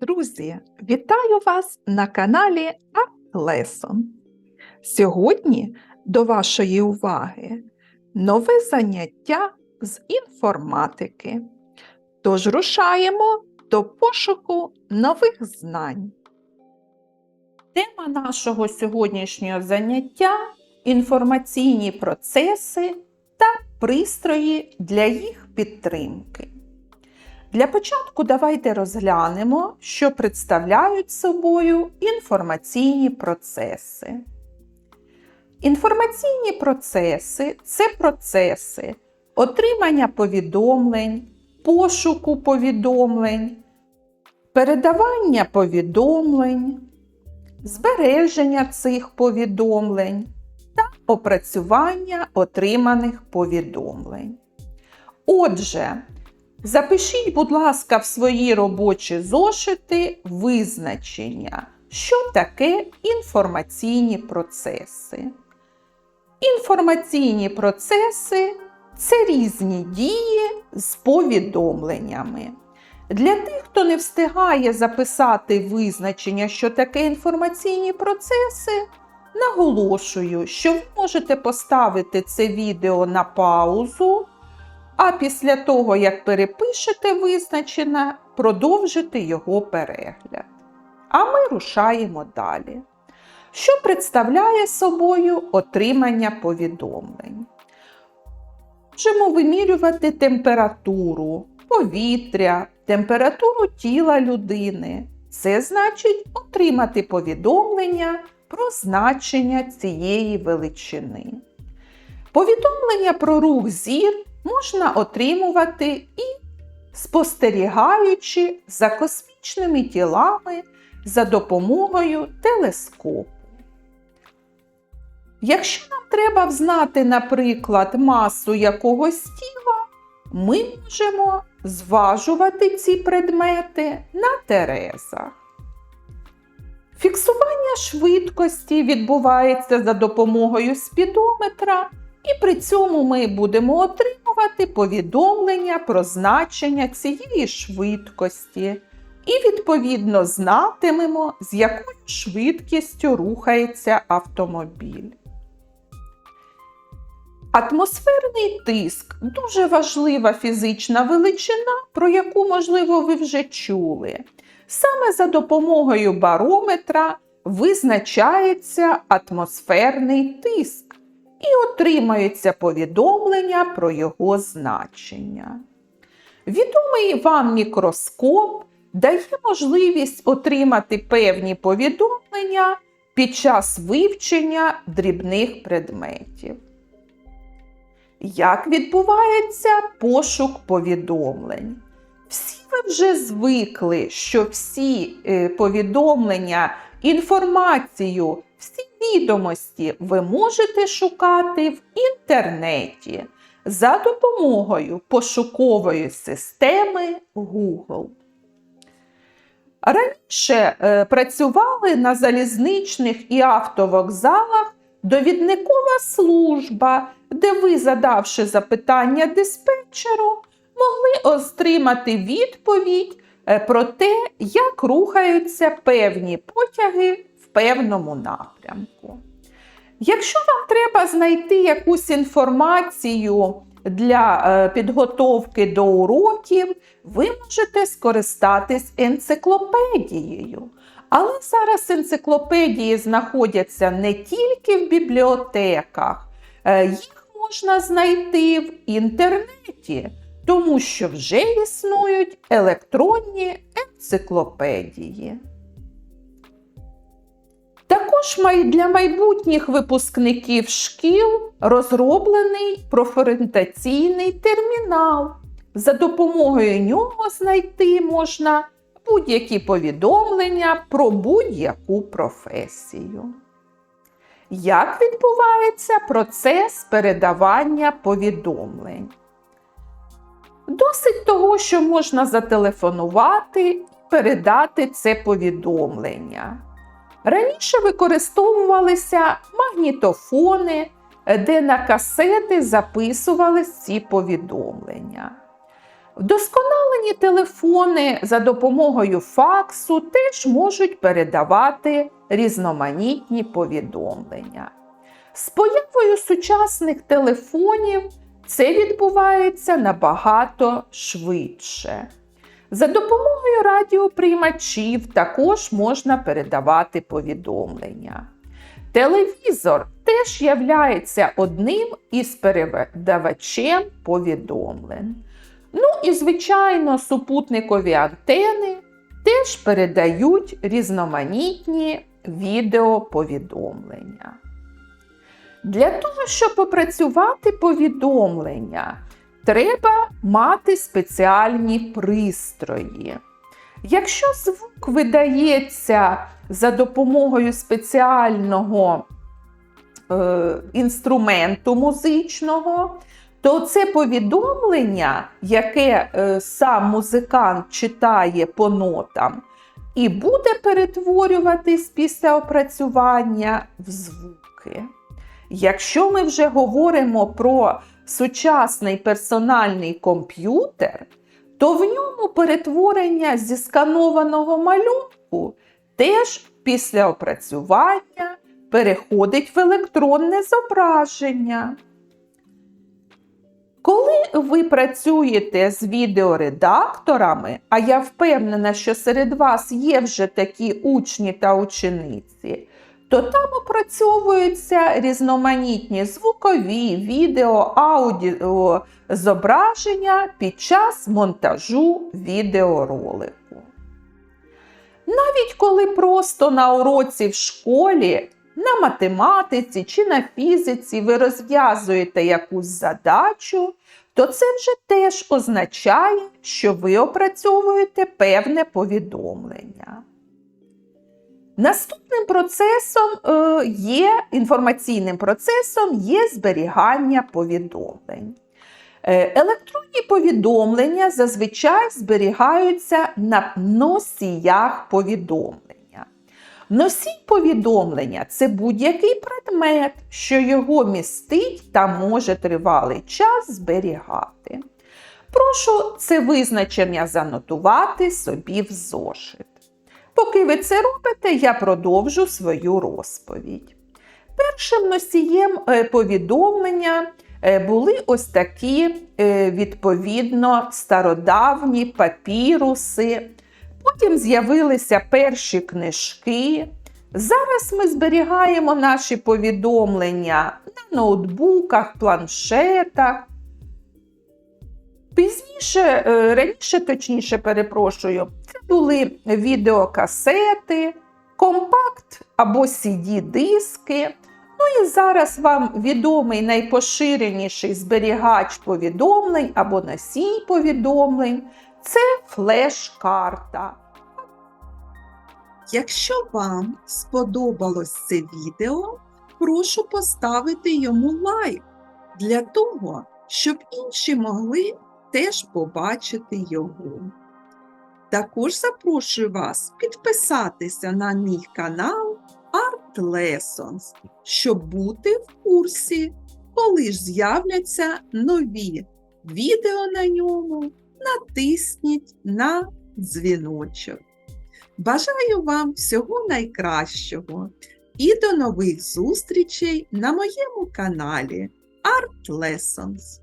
Друзі, вітаю вас на каналі Lesson. Сьогодні до вашої уваги нове заняття з інформатики. Тож рушаємо до пошуку нових знань. Тема нашого сьогоднішнього заняття інформаційні процеси та пристрої для їх підтримки. Для початку давайте розглянемо, що представляють собою інформаційні процеси. Інформаційні процеси це процеси отримання повідомлень, пошуку повідомлень, передавання повідомлень, збереження цих повідомлень та опрацювання отриманих повідомлень. Отже, Запишіть, будь ласка, в свої робочі зошити визначення, що таке інформаційні процеси. Інформаційні процеси це різні дії з повідомленнями. Для тих, хто не встигає записати визначення, що таке інформаційні процеси, наголошую, що ви можете поставити це відео на паузу. А після того, як перепишете визначене, продовжите його перегляд. А ми рушаємо далі. Що представляє собою отримання повідомлень? Можемо вимірювати температуру, повітря, температуру тіла людини. Це значить отримати повідомлення про значення цієї величини. Повідомлення про рух зір можна отримувати і спостерігаючи за космічними тілами за допомогою телескопу. Якщо нам треба взнати, наприклад, масу якогось тіла, ми можемо зважувати ці предмети на терезах. Фіксування швидкості відбувається за допомогою спідометра і при цьому ми будемо отримувати повідомлення про значення цієї швидкості і, відповідно, знатимемо, з якою швидкістю рухається автомобіль. Атмосферний тиск дуже важлива фізична величина, про яку, можливо, ви вже чули. Саме за допомогою барометра визначається атмосферний тиск і отримаються повідомлення про його значення. Відомий вам мікроскоп дає можливість отримати певні повідомлення під час вивчення дрібних предметів. Як відбувається пошук повідомлень? Всі ви вже звикли, що всі е, повідомлення, інформацію всі відомості ви можете шукати в інтернеті за допомогою пошукової системи Google. Раніше е, працювали на залізничних і автовокзалах довідникова служба, де ви, задавши запитання диспетчеру, могли отримати відповідь е, про те, як рухаються певні потяги певному напрямку. Якщо вам треба знайти якусь інформацію для е, підготовки до уроків, ви можете скористатись енциклопедією. Але зараз енциклопедії знаходяться не тільки в бібліотеках, е, їх можна знайти в інтернеті, тому що вже існують електронні енциклопедії. Також для майбутніх випускників шкіл розроблений профорієнтаційний термінал. За допомогою нього знайти можна будь-які повідомлення про будь-яку професію. Як відбувається процес передавання повідомлень? Досить того, що можна зателефонувати і передати це повідомлення. Раніше використовувалися магнітофони, де на касети записували ці повідомлення. Вдосконалені телефони за допомогою факсу теж можуть передавати різноманітні повідомлення. З появою сучасних телефонів це відбувається набагато швидше. За допомогою радіоприймачів також можна передавати повідомлення. Телевізор теж являється одним із передавачем повідомлень. Ну і, звичайно, супутникові антени теж передають різноманітні відеоповідомлення. Для того, щоб опрацювати повідомлення, треба мати спеціальні пристрої. Якщо звук видається за допомогою спеціального е, інструменту музичного, то це повідомлення, яке е, сам музикант читає по нотам, і буде перетворюватись після опрацювання в звуки. Якщо ми вже говоримо про сучасний персональний комп'ютер, то в ньому перетворення зі сканованого малюнку теж після опрацювання переходить в електронне зображення. Коли ви працюєте з відеоредакторами, а я впевнена, що серед вас є вже такі учні та учениці, то там опрацьовуються різноманітні звукові, відео, аудіо зображення під час монтажу відеоролику. Навіть коли просто на уроці в школі, на математиці чи на фізиці ви розв'язуєте якусь задачу, то це вже теж означає, що ви опрацьовуєте певне повідомлення. Наступним процесом е, є інформаційним процесом є зберігання повідомлень. Е, Електронні повідомлення зазвичай зберігаються на носіях повідомлення. Носій повідомлення це будь-який предмет, що його містить та може тривалий час зберігати. Прошу це визначення занотувати собі в зошит. Поки ви це робите, я продовжу свою розповідь. Першим носієм е, повідомлення е, були ось такі, е, відповідно, стародавні папіруси. Потім з'явилися перші книжки. Зараз ми зберігаємо наші повідомлення на ноутбуках, планшетах. Пізніше, раніше, точніше, перепрошую, були відеокасети, компакт або CD-диски. Ну і зараз вам відомий найпоширеніший зберігач повідомлень або носій повідомлень це флеш-карта. Якщо вам сподобалось це відео, прошу поставити йому лайк для того, щоб інші могли теж побачити його. Також запрошую вас підписатися на мій канал Art Lessons, щоб бути в курсі, коли ж з'являться нові відео на ньому, натисніть на дзвіночок. Бажаю вам всього найкращого і до нових зустрічей на моєму каналі Art Lessons.